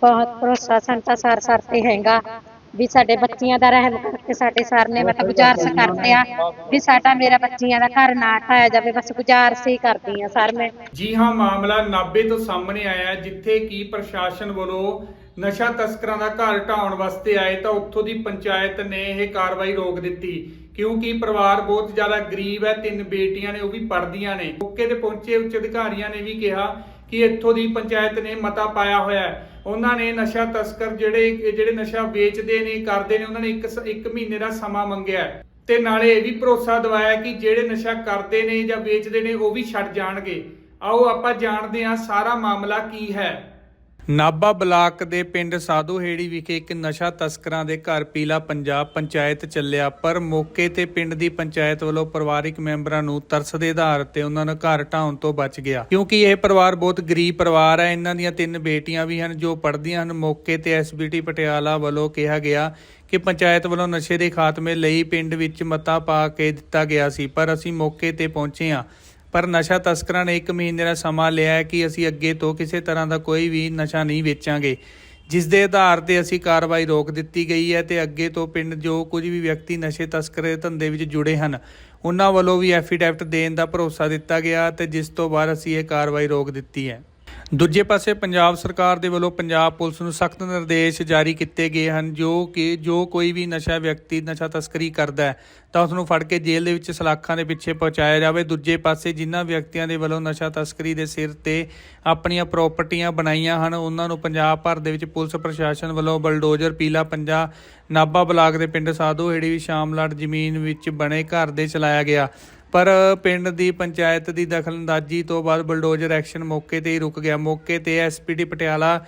ਬਹੁਤ ਭਰੋਸਾ ਸੰਤਾ sir sir ਤੇ ਹੈਗਾ ਵੀ ਸਾਡੇ ਬੱਚੀਆਂ ਦਾ ਰਹਿਮ ਕਰਕੇ ਸਾਡੇ ਸਰ ਨੇ ਮਤਲਬ ਗੁਜ਼ਾਰਿਸ਼ ਕਰਦੇ ਆ ਵੀ ਸਾਡਾ ਮੇਰਾ ਬੱਚੀਆਂ ਦਾ ਘਰ ਨਾ ਢਾਇਆ ਜਾਵੇ ਬਸ ਗੁਜ਼ਾਰਿਸ਼ ਹੀ ਕਰਦੀ ਆ ਸਰ ਮੈਂ। ਜੀ ਹਾਂ ਮਾਮਲਾ ਨਾਬੇ ਤੋਂ ਸਾਹਮਣੇ ਆਇਆ ਹੈ, ਜਿੱਥੇ ਕੀ ਪ੍ਰਸ਼ਾਸਨ ਵੱਲੋਂ ਨਸ਼ਾ ਤਸਕਰਾਂ ਦਾ ਘਰ ਢਾਉਣ ਵਾਸਤੇ ਆਏ ਤਾਂ ਉੱਥੋਂ ਦੀ ਪੰਚਾਇਤ ਨੇ ਇਹ ਕਾਰਵਾਈ ਰੋਕ ਦਿੱਤੀ। ਕਿਉਂਕਿ ਪਰਿਵਾਰ ਬਹੁਤ ਜ਼ਿਆਦਾ ਗਰੀਬ ਹੈ ਤਿੰਨ ਬੇਟੀਆਂ ਨੇ ਉਹ ਵੀ ਪੜ੍ਹਦੀਆਂ ਨੇ। ਮੌਕੇ ਤੇ ਪਹੁੰਚੇ ਉੱਚ ਅਧਿਕਾਰੀਆਂ ਨੇ ਵੀ ਕਿਹਾ ਕਿ ਇੱਥੋਂ ਦੀ ਪੰਚਾਇਤ ਨੇ ਮਤਾ ਪਾਇਆ ਹੋਇਆ ਹੈ। ਉਹਨਾਂ ਨੇ ਨਸ਼ਾ ਤਸਕਰ ਜਿਹੜੇ ਜਿਹੜੇ ਨਸ਼ਾ ਵੇਚਦੇ ਨੇ, ਕਰਦੇ ਨੇ, ਉਹਨਾਂ ਨੇ ਇੱਕ ਇੱਕ ਮਹੀਨੇ ਦਾ ਸਮਾਂ ਮੰਗਿਆ ਤੇ ਨਾਲੇ ਇਹ ਵੀ ਭਰੋਸਾ ਦਿਵਾਇਆ ਕਿ ਜਿਹੜੇ ਨਸ਼ਾ ਕਰਦੇ ਨੇ ਜਾਂ ਵੇਚਦੇ ਨੇ, ਉਹ ਵੀ ਛੱਡ ਜਾਣਗੇ। ਆਓ ਆਪਾਂ ਜਾਣਦੇ ਹਾਂ ਸਾਰਾ ਮਾਮਲਾ ਕੀ ਹੈ। ਨਾਬਾ ਬਲਾਕ ਦੇ ਪਿੰਡ ਸਾਧੂਹੇੜੀ ਵਿਖੇ ਇੱਕ ਨਸ਼ਾ ਤਸਕਰਾਂ ਦੇ ਘਰ ਪੀਲਾ ਪੰਜਾਬ ਪੰਚਾਇਤ ਚੱਲਿਆ ਪਰ ਮੌਕੇ ਤੇ ਪਿੰਡ ਦੀ ਪੰਚਾਇਤ ਵੱਲੋਂ ਪਰਿਵਾਰਿਕ ਮੈਂਬਰਾਂ ਨੂੰ ਤਰਸ ਦੇ ਆਧਾਰ ਤੇ ਉਹਨਾਂ ਨੂੰ ਘਰ ਢਾਉਣ ਤੋਂ ਬਚ ਗਿਆ। ਕਿਉਂਕਿ ਇਹ ਪਰਿਵਾਰ ਬਹੁਤ ਗਰੀਬ ਪਰਿਵਾਰ ਹੈ, ਇਹਨਾਂ ਦੀਆਂ ਤਿੰਨ ਬੇਟੀਆਂ ਵੀ ਹਨ ਜੋ ਪੜ੍ਹਦੀਆਂ ਹਨ। ਮੌਕੇ ਤੇ ਐਸਬੀਟੀ ਪਟਿਆਲਾ ਵੱਲੋਂ ਕਿਹਾ ਗਿਆ ਕਿ ਪੰਚਾਇਤ ਵੱਲੋਂ ਨਸ਼ੇ ਦੇ ਖਾਤਮੇ ਲਈ ਪਿੰਡ ਵਿੱਚ ਮਤਾ ਪਾ ਕੇ ਦਿੱਤਾ ਗਿਆ ਸੀ, ਪਰ ਅਸੀਂ ਮੌਕੇ ਤੇ ਪਹੁੰਚੇ ਹਾਂ। ਪਰ ਨਸ਼ਾ ਤਸਕਰਾਂ ਨੇ 1 ਮਹੀਨੇ ਦਾ ਸਮਾਂ ਲਿਆ ਹੈ ਕਿ ਅਸੀਂ ਅੱਗੇ ਤੋਂ ਕਿਸੇ ਤਰ੍ਹਾਂ ਦਾ ਕੋਈ ਵੀ ਨਸ਼ਾ ਨਹੀਂ ਵੇਚਾਂਗੇ। ਜਿਸ ਦੇ ਆਧਾਰ ਤੇ ਅਸੀਂ ਕਾਰਵਾਈ ਰੋਕ ਦਿੱਤੀ ਗਈ ਹੈ ਤੇ ਅੱਗੇ ਤੋਂ ਪਿੰਡ ਜੋ ਕੁਝ ਵੀ ਵਿਅਕਤੀ ਨਸ਼ੇ ਤਸਕਰੇ ਧੰਦੇ ਵਿੱਚ ਜੁੜੇ ਹਨ, ਉਹਨਾਂ ਵੱਲੋਂ ਵੀ ਐਫੀਡੈਵਿਟ ਦੇਣ ਦਾ ਭਰੋਸਾ ਦਿੱਤਾ ਗਿਆ ਤੇ ਜਿਸ ਤੋਂ ਬਾਅਦ ਅਸੀਂ ਇਹ ਕਾਰਵਾਈ ਰੋਕ ਦਿੱਤੀ ਹੈ। ਦੂਜੇ ਪਾਸੇ ਪੰਜਾਬ ਸਰਕਾਰ ਦੇ ਵੱਲੋਂ ਪੰਜਾਬ ਪੁਲਿਸ ਨੂੰ ਸਖਤ ਨਿਰਦੇਸ਼ ਜਾਰੀ ਕੀਤੇ ਗਏ ਹਨ, ਜੋ ਕਿ ਜੋ ਕੋਈ ਵੀ ਨਸ਼ਾ ਵਿਅਕਤੀ ਨਸ਼ਾ ਤਸਕਰੀ ਕਰਦਾ ਹੈ, ਤਾਂ ਉਸ ਨੂੰ ਫੜ ਕੇ ਜੇਲ੍ਹ ਦੇ ਵਿੱਚ ਸਲਾਖਾਂ ਦੇ ਪਿੱਛੇ ਪਹੁੰਚਾਇਆ ਜਾਵੇ। ਦੂਜੇ ਪਾਸੇ ਜਿਨ੍ਹਾਂ ਵਿਅਕਤੀਆਂ ਦੇ ਵੱਲੋਂ ਨਸ਼ਾ ਤਸਕਰੀ ਦੇ ਸਿਰ ਤੇ ਆਪਣੀਆਂ ਪ੍ਰਾਪਰਟੀਆਂ ਬਣਾਈਆਂ ਹਨ, ਉਹਨਾਂ ਨੂੰ ਪੰਜਾਬ ਭਰ ਦੇ ਵਿੱਚ ਪੁਲਿਸ ਪ੍ਰਸ਼ਾਸਨ ਵੱਲੋਂ ਬਲਡੋਜ਼ਰ, ਪੀਲਾ ਪੰਜਾ, ਨਾਭਾ ਬਲਾਕ ਦੇ ਪਿੰਡ ਸਾਧੂ ਹੇੜੀ ਵੀ ਸ਼ਾਮਲਾਟ ਜ਼ਮੀਨ ਵਿੱਚ ਬਣੇ ਘਰ ਦੇ ਚਲਾਇਆ ਗਿਆ। ਪਰ ਪਿੰਡ ਦੀ ਪੰਚਾਇਤ ਦੀ ਦਖਲਅੰਦਾਜ਼ੀ ਤੋਂ ਬਾਅਦ ਬਲਡੋਜ਼ਰ ਐਕਸ਼ਨ ਮੌਕੇ ਤੇ ਹੀ ਰੁਕ ਗਿਆ। ਮੌਕੇ ਤੇ ਐਸਪੀਡੀ ਪਟਿਆਲਾ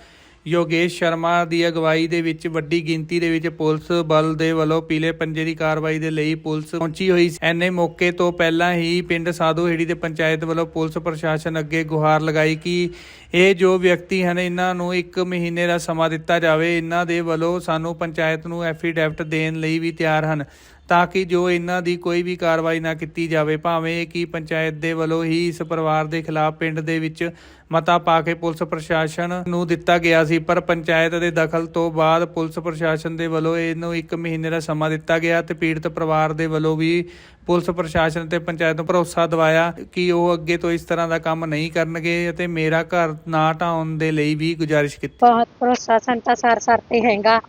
ਯੋਗੇਸ਼ ਸ਼ਰਮਾ ਦੀ ਅਗਵਾਈ ਦੇ ਵਿੱਚ ਵੱਡੀ ਗਿਣਤੀ ਦੇ ਵਿੱਚ ਪੁਲਿਸ ਬਲ ਦੇ ਵੱਲੋਂ ਪੀਲੇ ਪੰਜੇ ਦੀ ਕਾਰਵਾਈ ਦੇ ਲਈ ਪੁਲਿਸ ਪਹੁੰਚੀ ਹੋਈ। ਸੀ ਐਨੇ ਮੌਕੇ ਤੋਂ ਪਹਿਲਾਂ ਹੀ ਪਿੰਡ ਸਾਧੂਹੇੜੀ ਦੇ ਪੰਚਾਇਤ ਵੱਲੋਂ ਪੁਲਿਸ ਪ੍ਰਸ਼ਾਸਨ ਅੱਗੇ ਗੁਹਾਰ ਲਗਾਈ ਕਿ ਇਹ ਜੋ ਵਿਅਕਤੀ ਹਨ, ਇਹਨਾਂ ਨੂੰ 1 ਮਹੀਨੇ ਦਾ ਸਮਾਂ ਦਿੱਤਾ ਜਾਵੇ। ਇਹਨਾਂ ਦੇ ਵੱਲੋਂ ਸਾਨੂੰ ਪੰਚਾਇਤ ਨੂੰ ਐਫੀਡੈਵਿਟ ਦੇਣ ਲਈ ਵੀ ਤਿਆਰ ਹਨ। ਤਾਂ ਕਿ ਜੋ ਇਹਨਾਂ ਦੀ ਕੋਈ ਵੀ ਕਾਰਵਾਈ ਨਾ ਕੀਤੀ ਜਾਵੇ, ਭਾਵੇਂ ਕਿ ਪੰਚਾਇਤ ਦੇ ਵੱਲੋਂ ਹੀ ਇਸ ਪਰਿਵਾਰ ਦੇ ਖਿਲਾਫ ਪਿੰਡ ਦੇ ਵਿੱਚ ਮਤਾ ਪਾ ਕੇ ਪੁਲਿਸ ਪ੍ਰਸ਼ਾਸਨ ਨੂੰ ਦਿੱਤਾ ਗਿਆ ਸੀ, ਪਰ ਪੰਚਾਇਤ ਦੇ ਦਖਲ ਤੋਂ ਬਾਅਦ ਪੁਲਿਸ ਪ੍ਰਸ਼ਾਸਨ ਦੇ ਵੱਲੋਂ ਇਹਨੂੰ 1 ਮਹੀਨੇ ਦਾ ਸਮਾਂ ਦਿੱਤਾ ਗਿਆ ਤੇ ਪੀੜਤ ਪਰਿਵਾਰ ਦੇ ਵੱਲੋਂ ਵੀ ਪੁਲਿਸ ਪ੍ਰਸ਼ਾਸਨ ਤੇ ਪੰਚਾਇਤ ਨੂੰ ਭਰੋਸਾ ਦਿਵਾਇਆ ਕਿ ਉਹ ਅੱਗੇ ਤੋਂ ਇਸ ਤਰ੍ਹਾਂ ਦਾ ਕੰਮ ਨਹੀਂ ਕਰਨਗੇ ਅਤੇ ਮੇਰਾ ਘਰ ਨਾ ਢਾਉਣ ਦੇ ਲਈ ਵੀ ਗੁਜ਼ਾਰਿਸ਼ ਕੀਤੀ। ਬਹੁਤ ਭਰੋਸਾ, ਸੰਤਾ ਸਰ ਸਰ ਤੇ ਹੈਗਾ।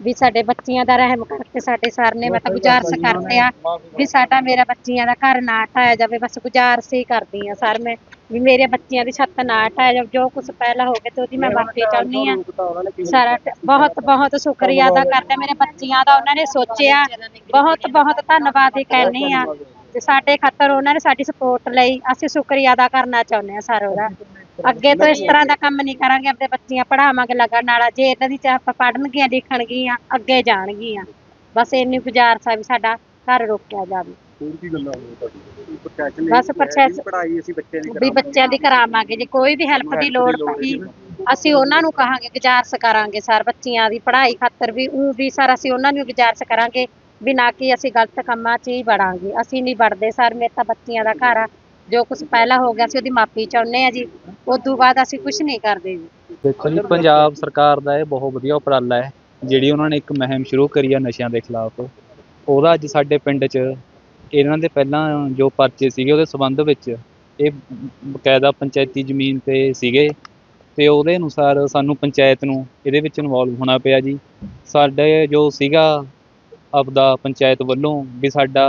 ਵੀ ਸਾਡੇ ਬੱਚੀਆਂ ਦਾ ਰਹਿਮ ਕਰਕੇ ਸਾਡੇ ਸਰ ਨੇ ਮਤਲਬ ਗੁਜ਼ਾਰਿਸ਼ ਕਰਦੇ ਆ ਵੀ ਸਾਡਾ ਮੇਰਾ ਬੱਚੀਆਂ ਦਾ ਘਰ ਨਾ ਢਾਇਆ ਜਾਵੇ ਬਸ ਗੁਜ਼ਾਰਿਸ਼ ਹੀ ਕਰਦੀ ਆ ਸਰ ਮੈਂ ਵੀ ਮੇਰੇ ਬੱਚੀਆਂ ਦੀ ਛੱਤ ਨਾ ਢਾਇਆ ਜਾਵੇ ਜੋ ਕੁਝ ਪਹਿਲਾਂ ਹੋ ਗਿਆ ਤੇ ਉਹਦੀ ਮੈਂ ਮਾਫੀ ਚਾਹੁੰਦੀ ਆ। ਸਾਰਾ ਬਹੁਤ ਬਹੁਤ ਸ਼ੁਕਰੀਆ ਅਦਾ ਕਰਦੇ ਮੇਰੇ ਬੱਚੀਆਂ ਦਾ ਉਹਨਾਂ ਨੇ ਸੋਚਿਆ ਬਹੁਤ ਬਹੁਤ ਧੰਨਵਾਦ ਹੀ ਕਹਿੰਦੀ ਆ। ਤੇ ਸਾਡੇ ਖਾਤਰ ਉਹਨਾਂ ਨੇ ਸਾਡੀ ਸਪੋਰਟ ਲਈ ਅਸੀਂ ਸ਼ੁਕਰੀਆ ਅਦਾ ਕਰਨਾ ਚਾਹੁੰਦੇ ਆ ਸਰ ਉਹਦਾ। ਅੱਗੇ ਤੋਂ ਇਸ ਤਰ੍ਹਾਂ ਦਾ ਕੰਮ ਨਹੀਂ ਕਰਾਂਗੇ ਆਪਣੇ ਬੱਚੀਆਂ ਪੜਾਵਾਂਗੇ ਲਗਨ ਨਾਲ ਜੇ ਇਦਾਂ ਦੀ ਚਾਹ ਪੜਨਗੀਆਂ ਲਿਖਣਗੀਆਂ ਅੱਗੇ ਜਾਣਗੀਆਂ। ਬਸ ਇੰਨੀ ਗੁਜ਼ਾਰਿਸ਼ ਆ ਵੀ ਸਾਡਾ ਘਰ ਰੋਕਿਆ ਜਾਵੇ। ਹੋਰ ਕੀ ਗੱਲਾਂ ਹੋਣ ਤੁਹਾਡੀ ਪ੍ਰਸ਼ਾਸਨ ਬਸ ਅਸੀਂ ਬੱਚਿਆਂ ਦੀ ਵੀ ਬੱਚਿਆਂ ਦੀ ਕਰਾਵਾਂਗੇ ਜੇ ਕੋਈ ਵੀ ਹੈਲਪ ਦੀ ਲੋੜ ਪਈ ਅਸੀਂ ਉਹਨਾਂ ਨੂੰ ਕਹਾਂਗੇ ਗੁਜ਼ਾਰਿਸ਼ ਕਰਾਂਗੇ ਸਰ ਬੱਚੀਆਂ ਦੀ ਪੜ੍ਹਾਈ ਖਾਤਰ ਵੀ ਉਹ ਵੀ ਸਰ ਅਸੀਂ ਉਹਨਾਂ ਨੂੰ ਗੁਜ਼ਾਰਿਸ਼ ਕਰਾਂਗੇ। ਵੀ ਨਾ ਕਿ ਅਸੀਂ ਗਲਤ ਕੰਮਾਂ 'ਚ ਹੀ ਵੜਾਂਗੇ। ਅਸੀਂ ਨਹੀਂ ਵੜਦੇ ਸਰ, ਮੇਰੇ ਤਾਂ ਬੱਚੀਆਂ ਦਾ ਘਰ ਆ। ਜੋ ਕੁਝ ਪਹਿਲਾਂ ਹੋ ਗਿਆ ਸੀ, ਉਹਦੀ ਮਾਫੀ ਚਾਹੁੰਦੇ ਆ ਜੀ। ਉਸ ਤੋਂ ਬਾਅਦ ਅਸੀਂ ਕੁਝ ਨਹੀਂ ਕਰਦੇ ਜੀ। ਦੇਖੋ ਜੀ, ਪੰਜਾਬ ਸਰਕਾਰ ਦਾ ਇਹ ਬਹੁਤ ਵਧੀਆ ਉਪਰਾਲਾ ਹੈ, ਜਿਹੜੀ ਉਹਨਾਂ ਨੇ ਇੱਕ ਮੁਹਿੰਮ ਸ਼ੁਰੂ ਕਰੀ ਆ ਨਸ਼ਿਆਂ ਦੇ ਖਿਲਾਫ। ਉਹਦਾ ਅੱਜ ਸਾਡੇ ਪਿੰਡ 'ਚ ਇਹਨਾਂ ਦੇ ਪਹਿਲਾਂ ਜੋ ਪਰਚੇ ਸੀਗੇ, ਉਹਦੇ ਸੰਬੰਧ ਵਿੱਚ ਇਹ ਬਕਾਇਦਾ ਪੰਚਾਇਤੀ ਜ਼ਮੀਨ ਤੇ ਸੀਗੇ। ਤੇ ਉਹਦੇ ਅਨੁਸਾਰ ਸਾਨੂੰ ਪੰਚਾਇਤ ਨੂੰ ਇਹਦੇ ਵਿੱਚ ਇਨਵੋਲਵ ਹੋਣਾ ਪਿਆ ਜੀ। ਸਾਡੇ ਜੋ ਸੀਗਾ ਆਪਦਾ ਪੰਚਾਇਤ ਵੱਲੋਂ ਵੀ ਸਾਡਾ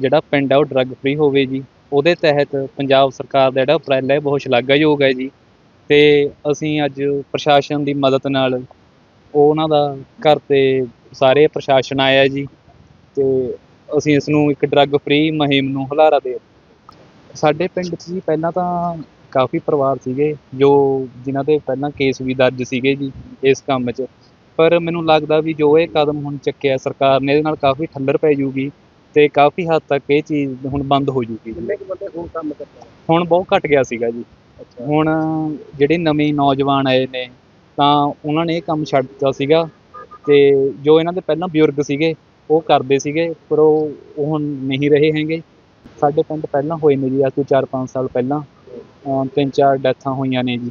ਜਿਹੜਾ ਪਿੰਡ ਆ ਉਹ ਡਰੱਗ ਫ੍ਰੀ ਹੋਵੇ ਜੀ। ਉਹਦੇ ਤਹਿਤ ਪੰਜਾਬ ਸਰਕਾਰ ਦਾ ਜਿਹੜਾ ਉਪਰਾਲਾ ਹੈ ਬਹੁਤ ਸ਼ਲਾਘਾਯੋਗ ਹੈ ਜੀ। ਤੇ ਅਸੀਂ ਅੱਜ ਪ੍ਰਸ਼ਾਸਨ ਦੀ ਮਦਦ ਨਾਲ ਉਹਨਾਂ ਦਾ ਘਰ ਤੇ ਸਾਰੇ ਪ੍ਰਸ਼ਾਸਨ ਆਇਆ ਜੀ। ਤੇ ਅਸੀਂ ਇਸ ਨੂੰ ਇੱਕ ਡਰੱਗ ਫ੍ਰੀ ਮੁਹਿੰਮ ਨੂੰ ਹੁਲਾਰਾ ਦੇ ਸਾਡੇ ਪਿੰਡ 'ਚ ਜੀ ਪਹਿਲਾਂ ਤਾਂ ਕਾਫੀ ਪਰਿਵਾਰ ਸੀਗੇ, ਜੋ ਜਿਨ੍ਹਾਂ ਦੇ ਪਹਿਲਾਂ ਕੇਸ ਵੀ ਦਰਜ ਸੀਗੇ ਜੀ ਇਸ ਕੰਮ 'ਚ। ਪਰ ਮੈਨੂੰ ਲੱਗਦਾ ਵੀ ਜੋ ਇਹ ਕਦਮ ਹੁਣ ਚੱਕਿਆ ਸਰਕਾਰ ਨੇ ਇਹਦੇ ਨਾਲ ਕਾਫੀ ਠੱਲਰ ਪੈ ਜੂਗੀ ਤੇ ਕਾਫੀ ਹੱਦ ਤੱਕ ਇਹ ਚੀਜ਼ ਹੁਣ ਬੰਦ ਹੋ ਜੂਗੀ। ਕਿੰਨੇ ਕੁ ਬੰਦੇ ਹੁਣ ਕੰਮ ਕਰਦੇ ਹੁਣ ਬਹੁਤ ਘਟ ਗਿਆ ਸੀਗਾ ਜੀ। ਅੱਛਾ। ਹੁਣ ਜਿਹੜੇ ਨਵੇਂ ਨੌਜਵਾਨ ਆਏ ਨੇ ਤਾਂ ਉਹਨਾਂ ਨੇ ਇਹ ਕੰਮ ਛੱਡ ਦਿੱਤਾ ਸੀਗਾ ਤੇ ਜੋ ਇਹਨਾਂ ਦੇ ਪਹਿਲਾਂ ਬਜ਼ੁਰਗ ਸੀਗੇ ਉਹ ਕਰਦੇ ਸੀਗੇ ਪਰ ਉਹ ਉਹ ਹੁਣ ਨਹੀਂ ਰਹੇ ਹੈਗੇ। ਸਾਡੇ ਪਿੰਡ ਪਹਿਲਾਂ ਹੋਏ ਨੇ ਜੀ ਅੱਜ ਤੋਂ 4-5 ਸਾਲ ਪਹਿਲਾਂ ਤਿੰਨ ਚਾਰ ਡੈਥਾਂ ਹੋਈਆਂ ਨੇ ਜੀ।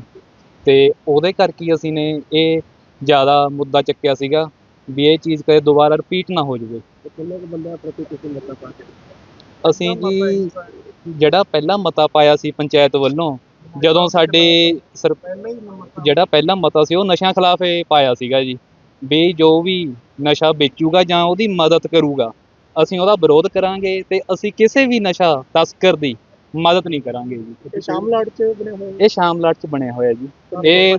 ਤੇ ਉਹਦੇ ਕਰਕੇ ਹੀ ਅਸੀਂ ਨੇ ਇਹ ਜ਼ਿਆਦਾ ਮੁੱਦਾ ਚੱਕਿਆ ਸੀਗਾ ਵੀ ਇਹ ਚੀਜ਼ ਕਦੇ ਦੁਬਾਰਾ ਰਿਪੀਟ ਨਾ ਹੋ ਜਾਵੇ। ਤੇ ਕਿੰਨੇ ਕੁ ਬੰਦਿਆਂ ਪ੍ਰਤੀ ਤੁਸੀਂ ਮਤਾ ਪਾ ਕੇ ਅਸੀਂ ਜੀ ਜਿਹੜਾ ਪਹਿਲਾ ਮਤਾ ਪਾਇਆ ਸੀ ਪੰਚਾਇਤ ਵੱਲੋਂ ਜਦੋਂ ਸਾਡੇ ਸਰ ਜਿਹੜਾ ਪਹਿਲਾ ਮਤਾ ਸੀ ਉਹ ਨਸ਼ਿਆਂ ਖਿਲਾਫ ਇਹ ਪਾਇਆ ਸੀਗਾ ਜੀ ਵੀ ਜੋ ਵੀ ਨਸ਼ਾ ਵੇਚੂਗਾ ਜਾਂ ਉਹਦੀ ਮਦਦ ਕਰੂਗਾ ਅਸੀਂ ਉਹਦਾ ਵਿਰੋਧ ਕਰਾਂਗੇ ਤੇ ਅਸੀਂ ਕਿਸੇ ਵੀ ਨਸ਼ਾ ਤਸਕਰ ਦੀ ਮਦਦ ਨਹੀਂ ਕਰਾਂਗੇ ਜੀ। ਇਹ ਸ਼ਾਮਲਾਟ ਚ ਬਣੇ ਹੋਏ ਇਹ ਸ਼ਾਮਲਾਟ ਚ ਬਣਿਆ ਹੋਇਆ ਜੀ। ਇਹ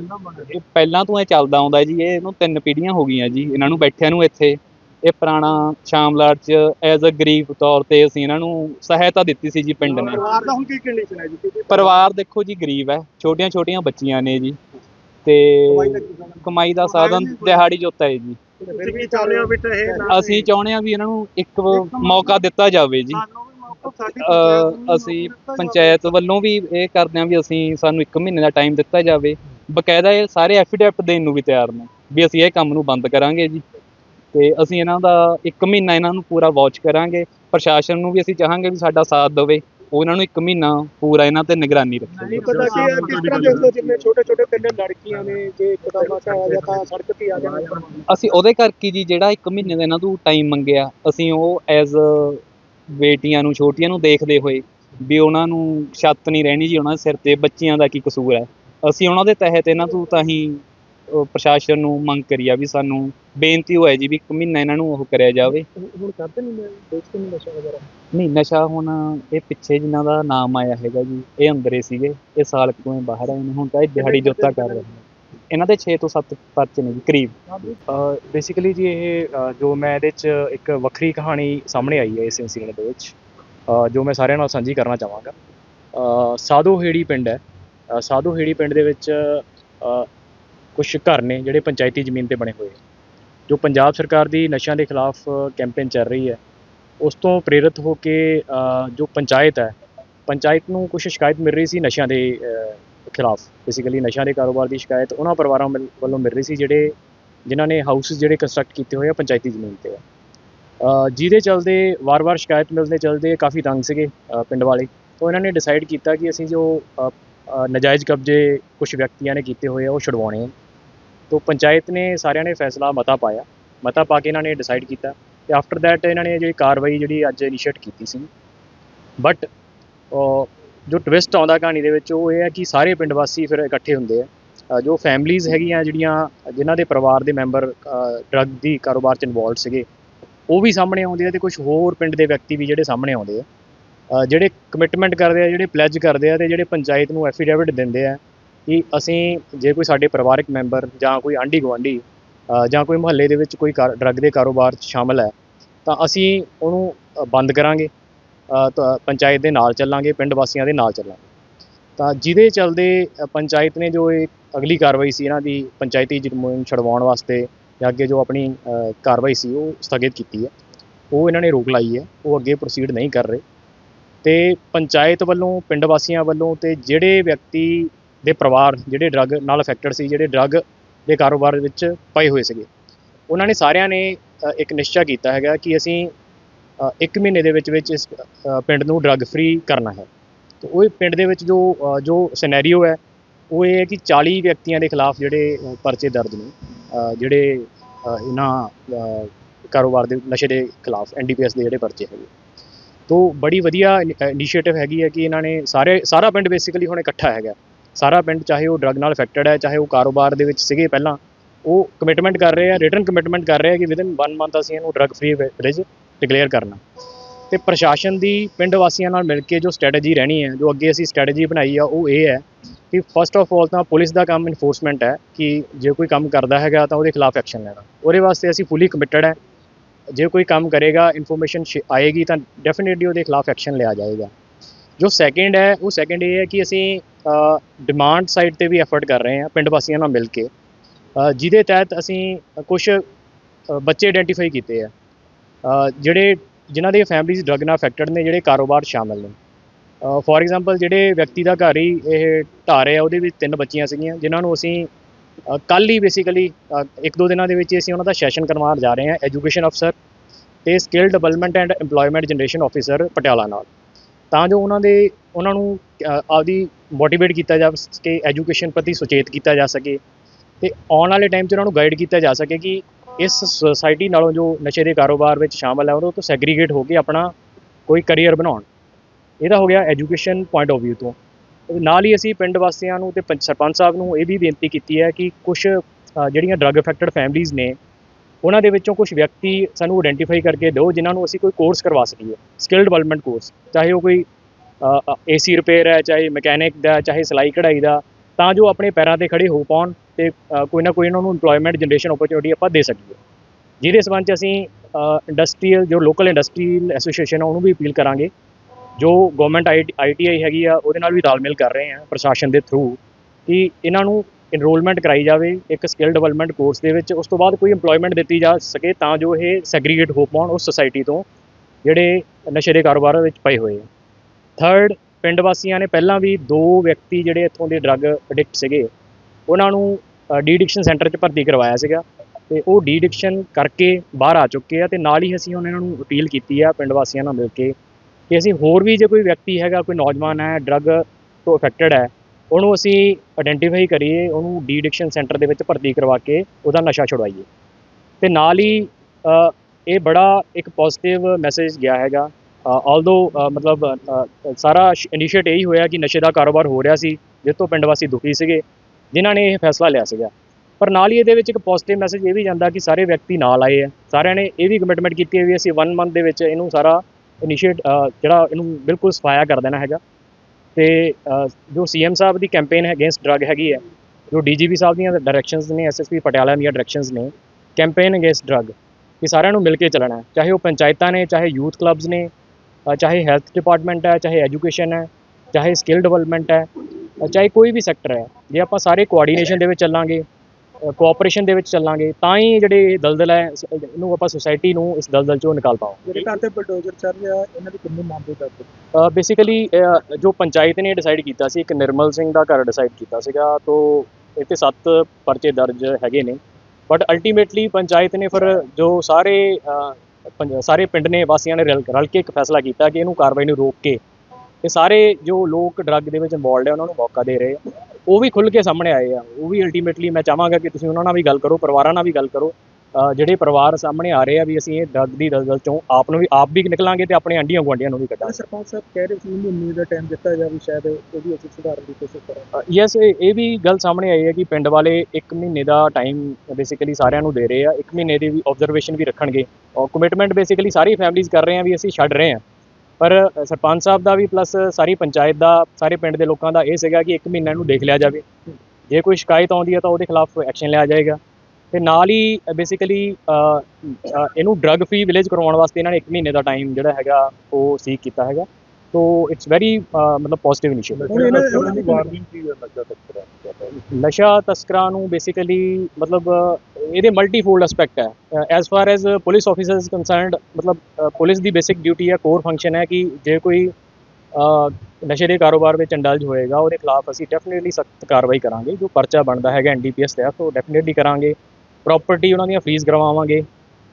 ਇਹ ਪਹਿਲਾਂ ਤੋਂ ਇਹ ਚੱਲਦਾ ਆਉਂਦਾ ਜੀ। ਇਹ ਇਹਨੂੰ ਤਿੰਨ ਪੀੜ੍ਹੀਆਂ ਹੋ ਗਈਆਂ ਜੀ। ਇਹਨਾਂ ਨੂੰ ਬੈਠਿਆਂ ਨੂੰ ਇੱਥੇ। ਇਹ ਪੁਰਾਣਾ ਸ਼ਾਮਲਾਟ ਚ ਐਜ਼ ਅ ਗਰੀਬ ਤੌਰ ਤੇ ਅਸੀਂ ਇਹਨਾਂ ਨੂੰ ਸਹਾਇਤਾ ਦਿੱਤੀ ਸੀ ਜੀ ਪਿੰਡ ਨੇ। ਪਰਿਵਾਰ ਦਾ ਹੁਣ ਕੀ ਕੰਡੀਸ਼ਨ ਹੈ ਜੀ? ਕਿਉਂਕਿ ਪਰਿਵਾਰ ਦੇਖੋ ਜੀ ਗਰੀਬ ਹੈ। ਛੋਟੀਆਂ ਛੋਟੀਆਂ ਬੱਚੀਆਂ ਨੇ ਜੀ। ਤੇ ਕਮਾਈ ਦਾ ਸਾਧਨ? ਦਿਹਾੜੀ ਜੋਤਾ ਹੈ ਜੀ। ਚਾਹੁੰਦੇ ਹੋ ਇਹ ਨਾ ਅਸੀਂ ਚਾਹੁੰਦੇ ਹਾਂ ਵੀ ਇਹਨਾਂ ਨੂੰ ਇੱਕ ਮੌਕਾ ਦਿੱਤਾ ਜਾਵੇ ਜੀ। ਅਸੀਂ ਪੰਚਾਇਤ ਵੱਲੋਂ ਵੀ ਇਹ ਕਰਦੇ ਹਾਂ ਵੀ ਅਸੀਂ ਸਾਨੂੰ 1 ਮਹੀਨੇ ਦਾ ਟਾਈਮ ਦਿੱਤਾ ਜਾਵੇ। ਬਕਾਇਦਾ ਇਹ ਸਾਰੇ ਐਫੀਡੈਵਿਟ ਦੇਣ ਨੂੰ ਵੀ ਤਿਆਰ ਨੇ ਵੀ ਅਸੀਂ ਇਹ ਕੰਮ ਨੂੰ ਬੰਦ ਕਰਾਂਗੇ ਜੀ। ਤੇ ਅਸੀਂ ਇਹਨਾਂ ਦਾ 1 ਮਹੀਨਾ ਇਹਨਾਂ ਨੂੰ ਪੂਰਾ ਵਾਚ ਕਰਾਂਗੇ। ਪ੍ਰਸ਼ਾਸਨ ਨੂੰ ਵੀ ਅਸੀਂ ਚਾਹਾਂਗੇ ਵੀ ਸਾਡਾ ਸਾਥ ਦੇਵੇ। ਉਹ ਇਹਨਾਂ ਨੂੰ 1 ਮਹੀਨਾ ਪੂਰਾ ਇਹਨਾਂ ਤੇ ਨਿਗਰਾਨੀ ਰੱਖੇ ਨਹੀਂ ਪਤਾ ਕਿ ਕਿਸ ਤਰ੍ਹਾਂ ਦੇਖਦੇ ਹੋ ਜਿੰਨੇ ਛੋਟੇ ਛੋਟੇ ਤਿੰਨ ਲੜਕੀਆਂ ਨੇ ਜੇ ਇੱਕਦਮ ਆ ਜਾਂ ਤਾਂ ਸੜਕ ਤੇ ਆ ਜਾਣ। ਅਸੀਂ ਉਹਦੇ ਕਰਕੇ ਜੀ ਜਿਹੜਾ 1 ਮਹੀਨੇ ਦਾ ਇਹਨਾਂ ਤੋਂ ਟਾਈਮ ਮੰਗਿਆ ਅਸੀਂ ਉਹ ਐਜ਼ ਬੇਟੀਆਂ ਨੂੰ ਛੋਟੀਆਂ ਨੂੰ ਦੇਖਦੇ ਹੋਏ ਵੀ ਉਹਨਾਂ ਨੂੰ ਛੱਤ ਨਹੀਂ ਰਹਿਣੀ ਜੀ ਉਹਨਾਂ ਦੇ ਸਿਰ ਤੇ ਬੱਚਿਆਂ ਦਾ ਕੀ ਕਸੂਰ ਹੈ। ਅਸੀਂ ਉਹਨਾਂ ਦੇ ਤਹਿਤ ਇਹਨਾਂ ਤੋਂ ਤਾਂ ਹੀ ਪ੍ਰਸ਼ਾਸਨ ਨੂੰ ਮੰਗ ਕਰੀ ਆ ਵੀ ਸਾਨੂੰ ਬੇਨਤੀ ਹੋਇਆ ਜੀ ਵੀ 1 ਮਹੀਨਾ ਇਹਨਾਂ ਨੂੰ ਉਹ ਕਰਿਆ ਜਾਵੇ। ਹੁਣ ਕਰਦੇ ਨਹੀਂ ਦੇਖਦੇ ਨਹੀਂ ਨਸ਼ਾ ਵਗੈਰਾ? ਨਹੀਂ ਨਸ਼ਾ ਹੁਣ ਇਹ ਪਿੱਛੇ ਜਿਨ੍ਹਾਂ ਦਾ ਨਾਮ ਆਇਆ ਹੈਗਾ ਜੀ ਇਹ ਅੰਦਰੇ ਸੀਗੇ ਇਹ ਸਾਲ ਕੁ ਬਾਹਰ ਆਏ ਨੇ ਹੁਣ ਤਾਂ ਇਹ ਦਿਹਾੜੀ ਜੋਤਾ ਕਰ ਰਹੇ ਨੇ। ਇਹਨਾਂ ਦੇ 6 ਤੋਂ 7 ਪਰਚੇ ਨੇ ਜੀ ਕਰੀਬ। ਬੇਸਿਕਲੀ ਜੀ ਇਹ ਜੋ ਮੈਂ ਇਹਦੇ 'ਚ ਇੱਕ ਵੱਖਰੀ ਕਹਾਣੀ ਸਾਹਮਣੇ ਆਈ ਹੈ ਇਸ ਇਨਸੀਡੈਂਟ ਦੇ ਵਿੱਚ ਜੋ ਮੈਂ ਸਾਰਿਆਂ ਨਾਲ ਸਾਂਝੀ ਕਰਨਾ ਚਾਹਾਂਗਾ। ਅ, ਹੇੜੀ ਪਿੰਡ ਹੈ। ਅ, ਹੇੜੀ ਪਿੰਡ ਦੇ ਵਿੱਚ ਕੁਝ ਘਰ ਨੇ ਜਿਹੜੇ ਪੰਚਾਇਤੀ ਜ਼ਮੀਨ ਤੇ ਬਣੇ ਹੋਏ ਜੋ ਪੰਜਾਬ ਸਰਕਾਰ ਦੀ ਨਸ਼ਿਆਂ ਦੇ ਖਿਲਾਫ ਕੈਂਪੇਨ ਚੱਲ ਰਹੀ ਹੈ। ਉਸ ਤੋਂ ਪ੍ਰੇਰਿਤ ਹੋ ਕੇ ਜੋ ਪੰਚਾਇਤ ਹੈ ਪੰਚਾਇਤ ਨੂੰ ਕੁਝ ਸ਼ਿਕਾਇਤ ਮਿਲ ਰਹੀ ਸੀ ਨਸ਼ਿਆਂ ਦੇ ਖਿਲਾਫ। ਬੇਸਿਕਲੀ ਨਸ਼ਿਆਂ ਦੇ ਕਾਰੋਬਾਰ ਦੀ ਸ਼ਿਕਾਇਤ ਉਹਨਾਂ ਪਰਿਵਾਰਾਂ ਵੱਲ- ਵੱਲੋਂ ਮਿਲ ਰਹੀ ਸੀ ਜਿਹੜੇ ਜਿਨ੍ਹਾਂ ਨੇ ਹਾਊਸਿਸ ਜਿਹੜੇ ਕੰਸਟਰਕਟ ਕੀਤੇ ਹੋਏ ਆ ਪੰਚਾਇਤੀ ਜ਼ਮੀਨ ਤੇ। ਆ ਅ, ਜਿਹਦੇ ਚਲਦੇ ਵਾਰ-ਵਾਰ ਸ਼ਿਕਾਇਤ ਮਿਲਦੇ ਚਲਦੇ ਕਾਫੀ ਤੰਗ ਸੀਗੇ ਅ, ਪਿੰਡ ਵਾਲੇ। ਤਾਂ ਇਹਨਾਂ ਨੇ ਡਿਸਾਈਡ ਕੀਤਾ ਕਿ ਅਸੀਂ ਜੋ ਅ, ਅ, ਨਾਜਾਇਜ਼ ਕਬਜ਼ੇ ਕੁਝ ਵਿਅਕਤੀਆਂ ਨੇ ਕੀਤੇ ਹੋਏ ਆ ਉਹ ਛੁਡਵਾਉਣੇ ਆ। ਤਾਂ ਪੰਚਾਇਤ ਨੇ ਸਾਰਿਆਂ ਨੇ ਫੈਸਲਾ ਮਤਾ ਪਾਇਆ। ਮਤਾ ਪਾ ਕੇ ਇਹਨਾਂ ਨੇ ਡਿਸਾਈਡ ਕੀਤਾ। ਤੇ ਆਫਟਰ ਦੈਟ ਇਹਨਾਂ ਨੇ ਜਿਹੜੀ ਕਾਰਵਾਈ ਜਿਹੜੀ ਅੱਜ ਇਨੀਸ਼ੀਏਟ ਕੀਤੀ ਸੀ। ਬਟ ਜੋ ਟਵਿਸਟ ਆਉਂਦਾ ਕਹਾਣੀ ਦੇ ਵਿੱਚ, ਉਹ ਇਹ ਹੈ ਕਿ ਸਾਰੇ ਪਿੰਡ ਵਾਸੀ ਫਿਰ ਇਕੱਠੇ ਹੁੰਦੇ ਆ। ਜੋ ਫੈਮਲੀਜ਼ ਹੈਗੀਆਂ ਜਿਹੜੀਆਂ, ਜਿਨ੍ਹਾਂ ਦੇ ਪਰਿਵਾਰ ਦੇ ਮੈਂਬਰ ਡਰੱਗ ਦੀ ਕਾਰੋਬਾਰ 'ਚ ਇਨਵੋਲਡ ਸੀਗੇ, ਉਹ ਵੀ ਸਾਹਮਣੇ ਆਉਂਦੇ ਆ ਤੇ ਕੁਝ ਹੋਰ ਪਿੰਡ ਦੇ ਵਿਅਕਤੀ ਵੀ ਜਿਹੜੇ ਸਾਹਮਣੇ ਆਉਂਦੇ ਆ। ਜਿਹੜੇ ਕਮਿਟਮੈਂਟ ਕਰਦੇ ਆ, ਜਿਹੜੇ ਪਲੈਜ ਕਰਦੇ ਆ ਤੇ ਜਿਹੜੇ ਪੰਚਾਇਤ ਨੂੰ ਐਫੀਡੇਵਿਟ ਦਿੰਦੇ ਆ ਕਿ ਅਸੀਂ ਜੇ ਕੋਈ ਸਾਡੇ ਪਰਿਵਾਰਕ ਮੈਂਬਰ ਜਾਂ ਕੋਈ ਆਂਢੀ ਗੁਆਂਢੀ ਜਾਂ ਕੋਈ ਮੁਹੱਲੇ ਦੇ ਵਿੱਚ ਕੋਈ ਡਰੱਗ ਦੇ ਕਾਰੋਬਾਰ 'ਚ ਸ਼ਾਮਲ ਹੈ, ਤਾਂ ਅਸੀਂ ਉਹਨੂੰ ਬੰਦ ਕਰਾਂਗੇ। ਪੰਚਾਇਤ ਦੇ ਨਾਲ ਚੱਲਾਂਗੇ, ਪਿੰਡ ਵਾਸੀਆਂ ਦੇ ਨਾਲ ਚੱਲਾਂਗੇ। ਤਾਂ ਜਿਹਦੇ ਚਲਦੇ ਪੰਚਾਇਤ ਨੇ ਜੋ ਇਹ ਅਗਲੀ ਕਾਰਵਾਈ ਸੀ ਇਹਨਾਂ ਦੀ, ਪੰਚਾਇਤੀ ਜ਼ਮੀਨ ਛਡਵਾਉਣ ਵਾਸਤੇ ਜਾਂ ਅੱਗੇ ਜੋ ਆਪਣੀ ਕਾਰਵਾਈ ਸੀ, ਉਹ ਸਥਗਿਤ ਕੀਤੀ ਹੈ। ਉਹ ਇਹਨਾਂ ਨੇ ਰੋਕ ਲਾਈ ਹੈ, ਉਹ ਅੱਗੇ ਪ੍ਰੋਸੀਡ ਨਹੀਂ ਕਰ ਰਹੇ। ਤੇ ਪੰਚਾਇਤ ਵੱਲੋਂ, ਪਿੰਡ ਵਾਸੀਆਂ ਵੱਲੋਂ ਤੇ ਜਿਹੜੇ ਵਿਅਕਤੀ ਦੇ ਪਰਿਵਾਰ, ਜਿਹੜੇ ਡਰੱਗ ਨਾਲ ਅਫੈਕਟਡ ਸੀ, ਜਿਹੜੇ ਡਰੱਗ ਦੇ ਕਾਰੋਬਾਰ ਵਿੱਚ ਪਏ ਹੋਏ ਸੀਗੇ, ਉਹਨਾਂ ਨੇ ਸਾਰਿਆਂ ਨੇ ਇੱਕ ਨਿਸ਼ਚਾ ਕੀਤਾ ਹੈਗਾ ਕਿ ਅਸੀਂ ਇੱਕ ਮਹੀਨੇ ਦੇ ਵਿੱਚ ਵਿੱਚ ਇਸ ਪਿੰਡ ਨੂੰ ਡਰੱਗ ਫ੍ਰੀ ਕਰਨਾ ਹੈ। ਤੇ ਉਹ ਪਿੰਡ ਦੇ ਵਿੱਚ ਜੋ ਜੋ ਸਿਨੈਰੀਓ ਹੈ, ਉਹ ਇਹ ਹੈ ਕਿ 40 ਵਿਅਕਤੀਆਂ ਦੇ ਖਿਲਾਫ ਜਿਹੜੇ ਪਰਚੇ ਦਰਜ ਨੇ ਜਿਹੜੇ ਇਹਨਾਂ ਕਾਰੋਬਾਰ ਦੇ ਨਸ਼ੇ ਦੇ ਖਿਲਾਫ ਐਨਡੀਪੀਐਸ ਦੇ ਜਿਹੜੇ ਪਰਚੇ ਹੈਗੇ। ਤੋ ਬੜੀ ਵਧੀਆ ਇਨੀਸ਼ੀਏਟਿਵ ਹੈਗੀ ਹੈ ਕਿ ਇਹਨਾਂ ਨੇ ਸਾਰੇ, ਸਾਰਾ ਪਿੰਡ ਬੇਸਿਕਲੀ ਹੁਣ ਇਕੱਠਾ ਹੈਗਾ। ਸਾਰਾ ਪਿੰਡ ਚਾਹੇ ਉਹ ਡਰੱਗ ਨਾਲ ਅਫੈਕਟਡ ਹੈ, ਚਾਹੇ ਉਹ ਕਾਰੋਬਾਰ ਦੇ ਵਿੱਚ ਸੀਗੇ ਪਹਿਲਾਂ, ਉਹ ਕਮਿਟਮੈਂਟ ਕਰ ਰਹੇ ਆ ਰਿਟਰਨ ਕਮਿਟਮੈਂਟ ਕਰ ਰਹੇ ਆ ਕਿ ਵਿਦਨ 1 ਮੰਥ ਅਸੀਂ ਇਹਨੂੰ ਡਰੱਗ ਫ੍ਰੀ ਵਿਲੇਜ ਡਿਕਲੇਅਰ ਕਰਨਾ। ਤੇ ਪ੍ਰਸ਼ਾਸਨ ਦੀ, ਪਿੰਡ ਵਾਸੀਆਂ ਨਾਲ ਮਿਲ ਕੇ ਜੋ ਸਟ੍ਰੈਟਜੀ ਰਹਿਣੀ ਹੈ, ਜੋ ਅੱਗੇ ਅਸੀਂ ਸਟ੍ਰੈਟਜੀ ਬਣਾਈ ਆ, ਉਹ ਇਹ ਹੈ ਕਿ ਫਸਟ ਆਫ ਆਲ ਤਾਂ ਪੁਲਿਸ ਦਾ ਕੰਮ ਇਨਫੋਰਸਮੈਂਟ ਹੈ ਕਿ ਜੇ ਕੋਈ ਕੰਮ ਕਰਦਾ ਹੈਗਾ ਤਾਂ ਉਹਦੇ ਖਿਲਾਫ ਐਕਸ਼ਨ ਲੈਣਾ। ਉਹਦੇ ਵਾਸਤੇ ਅਸੀਂ ਫੁੱਲੀ ਕਮਿਟਡ ਹੈ। ਜੇ ਕੋਈ ਕੰਮ ਕਰੇਗਾ ਇਨਫੋਰਮੇਸ਼ਨ ਆਏਗੀ ਤਾਂ ਡੈਫੀਨਿਟਲੀ ਉਹਦੇ ਖਿਲਾਫ ਐਕਸ਼ਨ ਲਿਆ ਜਾਏਗਾ। ਜੋ ਸੈਕਿੰਡ ਹੈ, ਉਹ ਸੈਕਿੰਡ ਇਹ ਹੈ ਕਿ ਅਸੀਂ ਡਿਮਾਂਡ ਸਾਈਡ ਤੇ ਵੀ ਐਫਰਟ ਕਰ ਰਹੇ ਹਾਂ, ਪਿੰਡ ਵਾਸੀਆਂ ਨਾਲ ਮਿਲ ਕੇ। ਜਿਹਦੇ ਤਹਿਤ ਅਸੀਂ ਕੁਝ ਬੱਚੇ ਆਇਡੈਂਟੀਫਾਈ ਕੀਤੇ ਆ। ਜਿਹੜੇ ਜਿਨ੍ਹਾਂ ਦੇ ਫੈਮਿਲੀਜ਼ ਡਰਗ ਨਾਲ ਅਫੈਕਟਡ ਨੇ, ਜਿਹੜੇ ਕਾਰੋਬਾਰ ਸ਼ਾਮਲ ਨੇ। ਫੋਰ ਐਗਜ਼ਾਮਪਲ ਜਿਹੜੇ ਵਿਅਕਤੀ ਦਾ ਘਰ ਹੀ ਇਹ ਢਾਰੇ ਆ ਉਹਦੇ ਵਿੱਚ ਤਿੰਨ ਬੱਚੀਆਂ ਸੀਗੀਆਂ, ਜਿਨ੍ਹਾਂ ਨੂੰ ਅਸੀਂ ਕੱਲ ਹੀ ਬੇਸਿਕਲੀ ਇੱਕ ਦੋ ਦਿਨਾਂ ਦੇ ਵਿੱਚ ਹੀ ਅਸੀਂ ਉਹਨਾਂ ਦਾ ਸੈਸ਼ਨ ਕਰਵਾਉਣ ਜਾ ਰਹੇ ਹਾਂ ਐਜੂਕੇਸ਼ਨ ਅਫਸਰ ਤੇ skill development and EMPLOYMENT generation officer Patiala ਨਾਲ। ਤਾਂ ਜੋ ਉਹਨਾਂ ਦੇ, ਉਹਨਾਂ ਨੂੰ ਆਪਦੀ ਮੋਟੀਵੇਟ ਕੀਤਾ ਜਾ ਸਕੇ ਐਜੂਕੇਸ਼ਨ ਪ੍ਰਤੀ ਸੁਚੇਤ ਕੀਤਾ ਜਾ ਸਕੇ ਤੇ ਆਉਣ ਵਾਲੇ ਟਾਈਮ 'ਚ ਉਹਨਾਂ ਨੂੰ ਗਾਈਡ ਕੀਤਾ ਜਾ ਸਕੇ ਕਿ ਇਸ ਸੁਸਾਇਟੀ ਨਾਲੋਂ ਜੋ ਨਸ਼ੇ ਦੇ ਕਾਰੋਬਾਰ ਵਿੱਚ ਸ਼ਾਮਲ ਹੈ, ਉਹਦੇ ਤੋਂ ਸੈਗਰੀਗੇਟ ਹੋ ਕੇ ਆਪਣਾ ਕੋਈ ਕੈਰੀਅਰ ਬਣਾਉਣ। ਇਹਦਾ ਹੋ ਗਿਆ ਐਜੂਕੇਸ਼ਨ ਪੁਆਇੰਟ ਆਫ View ਤੋਂ। ਨਾਲ ਹੀ ਅਸੀਂ ਪਿੰਡ ਵਾਸੀਆਂ ਨੂੰ ਤੇ ਪੰਚ- ਸਰਪੰਚ ਸਾਹਿਬ ਨੂੰ ਇਹ ਵੀ ਬੇਨਤੀ ਕੀਤੀ ਹੈ ਕਿ ਕੁਝ ਜਿਹੜੀਆਂ ਡਰੱਗ ਅਫੈਕਟਡ ਫੈਮਲੀਆਂ ਨੇ, ਉਹਨਾਂ ਦੇ ਵਿੱਚੋਂ ਕੁਝ ਵਿਅਕਤੀ ਸਾਨੂੰ ਆਇਡੈਂਟੀਫਾਈ ਕਰਕੇ ਦਿਓ, ਜਿਨ੍ਹਾਂ ਨੂੰ ਅਸੀਂ ਕੋਈ ਕੋਰਸ ਕਰਵਾ ਸਕੀਏ ਸਕਿੱਲ ਡਿਵੈਲਪਮੈਂਟ ਕੋਰਸ ਚਾਹੇ ਉਹ ਕੋਈ ਏਸੀ ਰਿਪੇਅਰ ਹੈ, ਚਾਹੇ ਮਕੈਨਿਕ ਦਾ, ਚਾਹੇ ਸਿਲਾਈ ਕਢਾਈ ਦਾ। ਤਾਂ ਜੋ ਆਪਣੇ ਪੈਰਾਂ ਤੇ ਖੜੇ ਹੋ ਪਾਉਣ ਤੇ ਕੋਈ ਨਾ ਕੋਈ ਇਹਨਾਂ ਨੂੰ EMPLOYMENT ਜਨਰੇਸ਼ਨ ਓਪਰਚੁਨਿਟੀ ਆਪਾਂ ਦੇ ਸਕੀਏ। ਜਿਹਦੇ ਸਬੰਧ 'ਚ ਅਸੀਂ ਇੰਡਸਟਰੀਅਲ ਜੋ ਲੋਕਲ ਇੰਡਸਟਰੀਅਲ ਐਸੋਸੀਏਸ਼ਨ ਆ, ਉਹਨੂੰ ਵੀ ਅਪੀਲ ਕਰਾਂਗੇ। ਜੋ ਗਵਰਨਮੈਂਟ ਆਈਟੀਆਈ ਹੈਗੀ ਆ, ਉਹਦੇ ਨਾਲ ਵੀ ਤਾਲਮੇਲ ਕਰ ਰਹੇ ਆ ਪ੍ਰਸ਼ਾਸਨ ਦੇ ਥਰੂ ਕਿ ਇਹਨਾਂ ਨੂੰ ਇਨਰੋਲਮੈਂਟ ਕਰਾਈ ਜਾਵੇ, ਇੱਕ ਸਕਿੱਲ ਡਿਵੈਲਪਮੈਂਟ ਕੋਰਸ ਦੇ ਵਿੱਚ, ਉਸ ਤੋਂ ਬਾਅਦ ਕੋਈ EMPLOYMENT ਦਿੱਤੀ ਜਾ ਸਕੇ ਤਾਂ ਜੋ ਇਹ ਸੈਗਰੀਗੇਟ ਹੋ ਪਾਉਣ ਉਸ ਸੁਸਾਇਟੀ ਤੋਂ, ਜਿਹੜੇ ਨਸ਼ੇ ਦੇ ਕਾਰੋਬਾਰ ਵਿੱਚ ਪਏ ਹੋਏ ਆ। ਥਰਡ ਪਿੰਡ ਵਾਸੀਆਂ ਨੇ ਪਹਿਲਾਂ ਵੀ ਦੋ ਵਿਅਕਤੀ ਜਿਹੜੇ ਇੱਥੋਂ ਦੇ ਡਰੱਗ ਐਡਿਕਟ ਸੀਗੇ, ਉਹਨਾਂ ਨੂੰ ਡੀ ਐਡਿਕਸ਼ਨ ਸੈਂਟਰ 'ਚ ਭਰਤੀ ਕਰਵਾਇਆ ਸੀਗਾ ਤੇ ਉਹ ਡੀ ਐਡਿਕਸ਼ਨ ਕਰਕੇ ਬਾਹਰ ਆ ਚੁੱਕੇ ਆ ਤੇ ਨਾਲ ਹੀ ਅਸੀਂ ਉਹਨਾਂ ਨੂੰ ਅਪੀਲ ਕੀਤੀ ਆ ਪਿੰਡ ਵਾਸੀਆਂ ਨਾਲ ਮਿਲ ਕੇ ਕਿ ਅਸੀਂ ਹੋਰ ਵੀ ਜੇ ਕੋਈ ਵਿਅਕਤੀ ਹੈਗਾ, ਕੋਈ ਨੌਜਵਾਨ ਹੈ ਡਰੱਗ ਤੋਂ ਅਫੈਕਟਡ ਹੈ, ਉਹਨੂੰ ਅਸੀਂ ਆਇਡੈਂਟੀਫਾਈ ਕਰੀਏ, ਉਹਨੂੰ ਡੀ ਐਡਿਕਸ਼ਨ ਸੈਂਟਰ ਦੇ ਵਿੱਚ ਭਰਤੀ ਕਰਵਾ ਕੇ ਉਹਦਾ ਨਸ਼ਾ ਛੁਡਵਾਈਏ। ਤੇ ਨਾਲ ਹੀ ਇਹ ਬੜਾ ਇੱਕ ਪੋਜ਼ਿਟਿਵ ਮੈਸੇਜ ਗਿਆ ਹੈਗਾ ਆਲਦੋ ਮਤਲਬ ਸਾਰਾ ਇਨੀਸ਼ੀਏਟ ਇਹੀ ਹੋਇਆ ਕਿ ਨਸ਼ੇ ਦਾ ਕਾਰੋਬਾਰ ਹੋ ਰਿਹਾ ਸੀ ਜਿਸ ਤੋਂ ਪਿੰਡ ਵਾਸੀ ਦੁਖੀ ਸੀਗੇ ਜਿਨ੍ਹਾਂ ਨੇ ਇਹ ਫੈਸਲਾ ਲਿਆ ਸੀਗਾ। ਪਰ ਨਾਲ ਹੀ ਇਹਦੇ ਵਿੱਚ ਇੱਕ ਪੋਜ਼ਿਟਿਵ ਮੈਸੇਜ ਇਹ ਵੀ ਜਾਂਦਾ ਕਿ ਸਾਰੇ ਵਿਅਕਤੀ ਨਾਲ ਆਏ ਆ। ਸਾਰਿਆਂ ਨੇ ਇਹ ਵੀ ਕਮਿਟਮੈਂਟ ਕੀਤੀ ਹੈ ਵੀ ਅਸੀਂ 1 ਮੰਥ ਦੇ ਵਿੱਚ ਇਹਨੂੰ ਸਾਰਾ ਇਨੀਸ਼ੀਏਟ ਜਿਹੜਾ ਇਹਨੂੰ ਬਿਲਕੁਲ ਸਫਾਇਆ ਕਰ ਦੇਣਾ ਹੈਗਾ। ਤੇ ਅ, ਜੋ ਸੀਐਮ ਸਾਹਿਬ ਦੀ ਕੈਂਪੇਨ ਹੈ ਅਗੇਂਸਟ ਡਰੱਗ ਹੈਗੀ ਹੈ ਜੋ ਡੀਜੀਪੀ ਸਾਹਿਬ ਦੀਆਂ ਡਾਇਰੈਕਸ਼ਨਸ ਨੇ ਐਸਐਸਪੀ ਪਟਿਆਲਾ ਦੀਆਂ ਡਾਇਰੈਕਸ਼ਨਸ ਨੇ ਕੈਂਪੇਨ ਅਗੇਂਸਟ ਡਰੱਗ ਕਿ ਸਾਰਿਆਂ ਨੂੰ ਮਿਲ ਕੇ ਚੱਲਣਾ ਚਾਹੇ ਉਹ ਪੰਚਾਇਤਾਂ ਨੇ ਚਾਹੇ ਯੂਥ ਕਲੱਬਸ ਨੇ ਚਾਹੇ ਹੈਲਥ ਡਿਪਾਰਟਮੈਂਟ ਹੈ ਚਾਹੇ ਐਜੂਕੇਸ਼ਨ ਹੈ ਚਾਹੇ ਸਕਿੱਲ ਡਿਵੈਲਪਮੈਂਟ ਹੈ ਚਾਹੇ ਕੋਈ ਵੀ ਸੈਕਟਰ ਹੈ ਜੇ ਆਪਾਂ ਸਾਰੇ ਕੋਆਰਡੀਨੇਸ਼ਨ ਦੇ ਵਿੱਚ ਚੱਲਾਂਗੇ ਕੋਆਪਰੇਸ਼ਨ ਦੇ ਵਿੱਚ ਚੱਲਾਂਗੇ ਤਾਂ ਹੀ ਜਿਹੜੇ ਦਲਦਲ ਹੈ ਇਹਨੂੰ ਆਪਾਂ ਸੁਸਾਇਟੀ ਨੂੰ ਇਸ ਦਲਦਲ ਚੋਂ ਨਿਕਾਲ ਪਾਵਾਂਗੇ। ਜਿਹੜੇ ਘਰ ਤੇ ਬਲਡੋਜ਼ਰ ਚੱਲ ਰਿਹਾ ਇਹਨਾਂ ਦੀ ਕਿੰਨੀ ਮਾਮਲੇ ਦਰਜ ਬੇਸਿਕਲੀ ਜੋ ਪੰਚਾਇਤ ਨੇ ਡਿਸਾਈਡ ਕੀਤਾ ਸੀ ਇੱਕ ਨਿਰਮਲ ਸਿੰਘ ਦਾ ਘਰ ਡਿਸਾਈਡ ਕੀਤਾ ਸੀਗਾ ਤੋਂ ਇੱਥੇ ਸੱਤ ਪਰਚੇ ਦਰਜ ਹੈਗੇ ਨੇ ਬਟ ਅਲਟੀਮੇਟਲੀ ਪੰਚਾਇਤ ਨੇ ਫਿਰ ਜੋ ਸਾਰੇ ਸਾਰੇ ਪਿੰਡ ਨੇ ਵਾਸੀਆਂ ਨੇ ਰਲ ਰਲ ਕੇ ਇੱਕ ਫੈਸਲਾ ਕੀਤਾ ਕਿ ਇਹਨੂੰ ਕਾਰਵਾਈ ਨੂੰ ਰੋਕ ਕੇ ਤੇ ਸਾਰੇ ਜੋ ਲੋਕ ਡਰੱਗ ਦੇ ਵਿੱਚ ਇਨਵੋਲਡ ਹੈ ਉਹਨਾਂ ਨੂੰ ਮੌਕਾ ਦੇ ਰਹੇ ਆ। ਉਹ ਵੀ ਖੁੱਲ ਕੇ ਸਾਹਮਣੇ ਆਏ ਆ। ਉਹ ਵੀ ਅਲਟੀਮੇਟਲੀ ਮੈਂ ਚਾਹਾਂਗਾ ਕਿ ਤੁਸੀਂ ਉਹਨਾਂ ਨਾਲ ਵੀ ਗੱਲ ਕਰੋ, ਪਰਿਵਾਰਾਂ ਨਾਲ ਵੀ ਗੱਲ ਕਰੋ। ਜਿਹੜੇ ਪਰਿਵਾਰ ਸਾਹਮਣੇ ਆ ਰਹੇ ਆ ਵੀ ਅਸੀਂ ਇਹ ਡਰੱਗ ਦੀ ਦਲਦਲ ਚੋਂ ਆਪ ਨੂੰ ਵੀ ਆਪ ਵੀ ਨਿਕਲਾਂਗੇ ਤੇ ਆਪਣੇ ਆਂਢੀਆਂ ਗੁਆਂਢੀਆਂ ਨੂੰ ਵੀ ਕੱਢਾਂਗੇ। ਸਰਪੰਚ ਸਾਹਿਬ ਕਹਿ ਰਹੇ ਸੀ ਮਹੀਨੇ ਦਾ ਟਾਈਮ ਦਿੱਤਾ ਜਾਵੇ ਸ਼ਾਇਦ ਉਹਦੀ ਅਸੀਂ ਸੁਧਾਰਨ ਦੀ ਕੋਸ਼ਿਸ਼ ਕਰਾਂਗੇ। ਯੈਸ ਇਹ ਵੀ ਗੱਲ ਸਾਹਮਣੇ ਆਈ ਹੈ ਕਿ ਪਿੰਡ ਵਾਲੇ 1 ਮਹੀਨੇ ਦਾ ਟਾਈਮ ਬੇਸਿਕਲੀ ਸਾਰਿਆਂ ਨੂੰ ਦੇ ਰਹੇ ਆ 1 ਮਹੀਨੇ ਦੀ ਵੀ ਆਬਜ਼ਰਵੇਸ਼ਨ ਵੀ ਰੱਖਣਗੇ। ਔਰ ਕਮਿਟਮੈਂਟ ਬੇਸਿਕਲੀ ਸਾਰੀ ਫੈਮਿਲੀਜ਼ ਕਰ ਰਹੇ ਆ ਵੀ ਅਸੀਂ ਛੱਡ ਰਹੇ ਆ। ਪਰ ਸਰਪੰਚ ਸਾਹਿਬ ਦਾ ਵੀ ਪਲੱਸ ਸਾਰੀ ਪੰਚਾਇਤ ਦਾ ਸਾਰੇ ਪਿੰਡ ਦੇ ਲੋਕਾਂ ਦਾ ਇਹ ਸੀਗਾ ਕਿ 1 ਮਹੀਨਾ ਇਹਨੂੰ ਦੇਖ ਲਿਆ ਜਾਵੇ। ਜੇ ਕੋਈ ਸ਼ਿਕਾਇਤ ਆਉਂਦੀ ਹੈ ਤਾਂ ਉਹਦੇ ਖਿਲਾਫ ਐਕਸ਼ਨ ਲਿਆ ਜਾਏਗਾ। ਤੇ ਨਾਲ ਹੀ ਬੇਸਿਕਲੀ ਇਹਨੂੰ ਡਰੱਗ ਫ੍ਰੀ ਵਿਲੇਜ ਕਰਵਾਉਣ ਵਾਸਤੇ ਇਹਨਾਂ ਨੇ 1 ਮਹੀਨੇ ਦਾ ਟਾਈਮ ਜਿਹੜਾ ਹੈਗਾ ਉਹ ਸੀਕ ਕੀਤਾ ਹੈਗਾ। ਸੋ ਇਟਸ ਵੈਰੀ ਮਤਲਬ ਪੋਜ਼ਿਟਿਵ ਇਨੀਸ਼ੀਏਟਿਵ ਨਸ਼ਾ ਤਸਕਰਾਂ ਨਸ਼ਾ ਤਸਕਰਾਂ ਨੂੰ ਬੇਸਿਕਲੀ ਮਤਲਬ ਇਹਦੇ ਮਲਟੀਫੋਲਡ ਐਸਪੈਕਟ ਹੈ। As far as police officers concerned ਮਤਲਬ ਪੁਲਿਸ ਦੀ ਬੇਸਿਕ ਡਿਊਟੀ ਹੈ ਕੋਰ ਫੰਕਸ਼ਨ ਹੈ ਕਿ ਜੇ ਕੋਈ ਨਸ਼ੇ ਦੇ ਕਾਰੋਬਾਰ ਵਿੱਚ ਇੰਡਲਜ ਹੋਏਗਾ ਉਹਦੇ ਖਿਲਾਫ ਅਸੀਂ ਡੈਫੀਨਿਟਲੀ ਸਖਤ ਕਾਰਵਾਈ ਕਰਾਂਗੇ। ਜੋ ਪਰਚਾ ਬਣਦਾ ਹੈਗਾ ਐਨਡੀਪੀਐਸ ਤਹਿਤ ਉਹ ਡੈਫੀਨਿਟਲੀ ਕਰਾਂਗੇ। ਪ੍ਰਾਪਰਟੀ ਉਹਨਾਂ ਦੀਆਂ ਫ੍ਰੀਜ਼ ਕਰਵਾਵਾਂਗੇ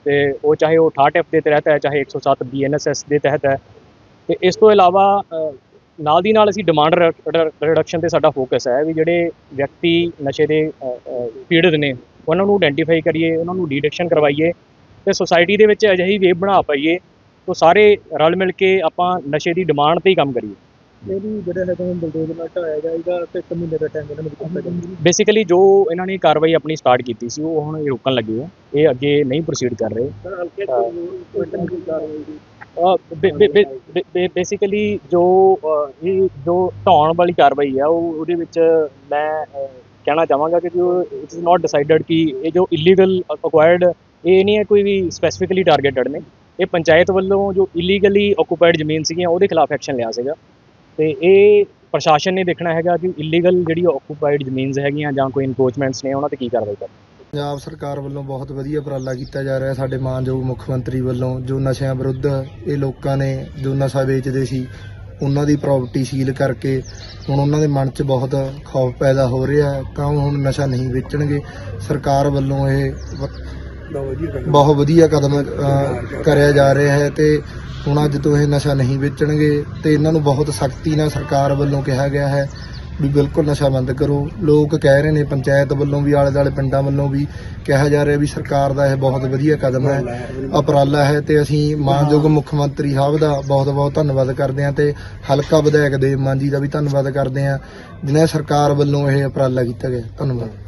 ਤੇ ਉਹ ਚਾਹੇ ਉਹ 68 ਐਫ ਦੇ ਤਹਿਤ ਹੈ, ਚਾਹੇ 107 ਬੀਐਨਐਸਐਸ ਦੇ ਤਹਿਤ ਹੈ। ਤੇ ਇਸ ਤੋਂ ਇਲਾਵਾ ਨਾਲ ਦੀ ਨਾਲ ਅਸੀਂ ਡਿਮਾਂਡ ਰਿਡਕਸ਼ਨ ਤੇ ਸਾਡਾ ਫੋਕਸ ਹੈ ਵੀ ਜਿਹੜੇ ਵਿਅਕਤੀ ਨਸ਼ੇ ਦੇ ਪੀੜਤ ਨੇ, ਉਹਨਾਂ ਨੂੰ ਆਇਡੈਂਟੀਫਾਈ ਕਰੀਏ, ਉਹਨਾਂ ਨੂੰ ਡਿਡਕਸ਼ਨ ਕਰਵਾਈਏ ਤੇ ਸੁਸਾਇਟੀ ਦੇ ਵਿੱਚ ਅਜਿਹੀ ਵੇਵ ਬਣਾ ਪਾਈਏ ਤੋਂ ਸਾਰੇ ਰਲ ਮਿਲ ਕੇ ਆਪਾਂ ਨਸ਼ੇ ਦੀ ਡਿਮਾਂਡ ਤੇ ਹੀ ਕੰਮ ਕਰੀਏ। ਇਹ ਵੀ ਜਿਹੜਾ ਹੈਗਾ ਹੁਣ ਬਲਡੋਜ਼ਰ ਨਾਲ ਢਾਇਆ ਜਾਏਗਾ ਤੇ ਇੱਕ ਮਹੀਨੇ ਦਾ ਟਾਈਮ ਇਹਨਾਂ ਨੂੰ ਦਿੱਤਾ ਜਾਏਗਾ। ਬੇਸਿਕਲੀ ਜੋ ਇਹਨਾਂ ਨੇ ਕਾਰਵਾਈ ਆਪਣੀ ਸਟਾਰਟ ਕੀਤੀ ਸੀ ਉਹ ਹੁਣ ਇਹ ਰੋਕਣ ਲੱਗੇ ਆ। ਇਹ ਅੱਗੇ ਨਹੀਂ ਪ੍ਰੋਸੀਡ ਕਰ ਰਹੇ। ਸਰ ਹਲਕੇ ਕਾਰਵਾਈ ਦੀ ਬੇਸਿਕਲੀ ਜੋ ਇਹ ਜੋ ਢਾਉਣ ਵਾਲੀ ਕਾਰਵਾਈ ਹੈ ਉਹ ਉਹਦੇ ਵਿੱਚ ਮੈਂ ਕਹਿਣਾ ਚਾਹਾਂਗਾ ਕਿ ਜੋ ਇਟ ਇਜ਼ ਨਾਟ ਡਿਸਾਈਡਡ ਕਿ ਇਹ ਜੋ ਇਲੀਗਲ ਅਕਵਾਇਰਡ ਇਹ ਨਹੀਂ ਹੈ ਕੋਈ ਵੀ ਸਪੈਸੀਫਿਕਲੀ ਟਾਰਗੇਟਡ ਨੇ। ਇਹ ਪੰਚਾਇਤ ਵੱਲੋਂ ਜੋ ਇਲੀਗਲੀ ਆਕੂਪਾਈਡ ਜ਼ਮੀਨ ਸੀਗੀਆਂ ਉਹਦੇ ਖਿਲਾਫ ਐਕਸ਼ਨ ਲਿਆ ਸੀਗਾ। ਤੇ ਇਹ ਪ੍ਰਸ਼ਾਸਨ ਨੇ ਦੇਖਣਾ ਹੈਗਾ ਕਿ ਇਲੀਗਲ ਜਿਹੜੀ ਆਕੂਪਾਈਡ ਜ਼ਮੀਨਸ ਹੈਗੀਆਂ ਜਾਂ ਕੋਈ ਇਨਕਰੋਚਮੈਂਟਸ ਨੇ ਉਹਨਾਂ ਤੇ ਕੀ ਕਾਰਵਾਈ ਕਰਨੀ। ਪੰਜਾਬ ਸਰਕਾਰ ਵੱਲੋਂ ਬਹੁਤ ਵਧੀਆ ਉਪਰਾਲਾ ਕੀਤਾ ਜਾ ਰਿਹਾ ਹੈ ਸਾਡੇ ਮਾਨਯੋਗ ਮੁੱਖ ਮੰਤਰੀ ਵੱਲੋਂ ਜੋ ਨਸ਼ਿਆਂ ਵਿਰੁੱਧ ਇਹ ਲੋਕਾਂ ਨੇ ਜੋ ਨਸ਼ਾ ਵੇਚਦੇ ਸੀ ਉਹਨਾਂ ਦੀ ਪ੍ਰਾਪਰਟੀ ਸੀਲ ਕਰਕੇ ਹੁਣ ਉਹਨਾਂ ਦੇ ਮਨ 'ਚ ਬਹੁਤ ਖੌਫ ਪੈਦਾ ਹੋ ਰਿਹਾ ਹੈ ਤਾਂ ਉਹ ਹੁਣ ਨਸ਼ਾ ਨਹੀਂ ਵੇਚਣਗੇ। ਸਰਕਾਰ ਵੱਲੋਂ ਇਹ ਬਹੁਤ ਵਧੀਆ ਕਦਮ ਕਰਿਆ ਜਾ ਰਿਹਾ ਹੈ ਤੇ ਹੁਣ ਅੱਜ ਤੋਂ ਇਹ ਨਸ਼ਾ ਨਹੀਂ ਵੇਚਣਗੇ ਤੇ ਇਹਨਾਂ ਨੂੰ ਬਹੁਤ ਸਖਤੀ ਨਾਲ ਸਰਕਾਰ ਵੱਲੋਂ ਕਿਹਾ ਗਿਆ ਹੈ ਵੀ ਬਿਲਕੁਲ ਨਸ਼ਾ ਬੰਦ ਕਰੋ। ਲੋਕ ਕਹਿ ਰਹੇ ਨੇ ਪੰਚਾਇਤ ਵੱਲੋਂ ਵੀ ਆਲੇ ਦਾਲੇ ਪਿੰਡਾਂ ਵੱਲੋਂ ਵੀ ਕਿਹਾ ਜਾ ਰਿਹਾ ਵੀ ਸਰਕਾਰ ਦਾ ਇਹ ਬਹੁਤ ਵਧੀਆ ਕਦਮ ਹੈ ਉਪਰਾਲਾ ਹੈ ਤੇ ਅਸੀਂ ਮਾਨਯੋਗ ਮੁੱਖ ਮੰਤਰੀ ਸਾਹਿਬ ਦਾ ਬਹੁਤ ਬਹੁਤ ਧੰਨਵਾਦ ਕਰਦੇ ਹਾਂ ਤੇ ਹਲਕਾ ਵਿਧਾਇਕ ਦੇਵ ਮਾਨ ਜੀ ਦਾ ਵੀ ਧੰਨਵਾਦ ਕਰਦੇ ਹਾਂ ਜਿਨ੍ਹਾਂ ਸਰਕਾਰ ਵੱਲੋਂ ਇਹ ਉਪਰਾਲਾ ਕੀਤਾ ਗਿਆ। ਧੰਨਵਾਦ।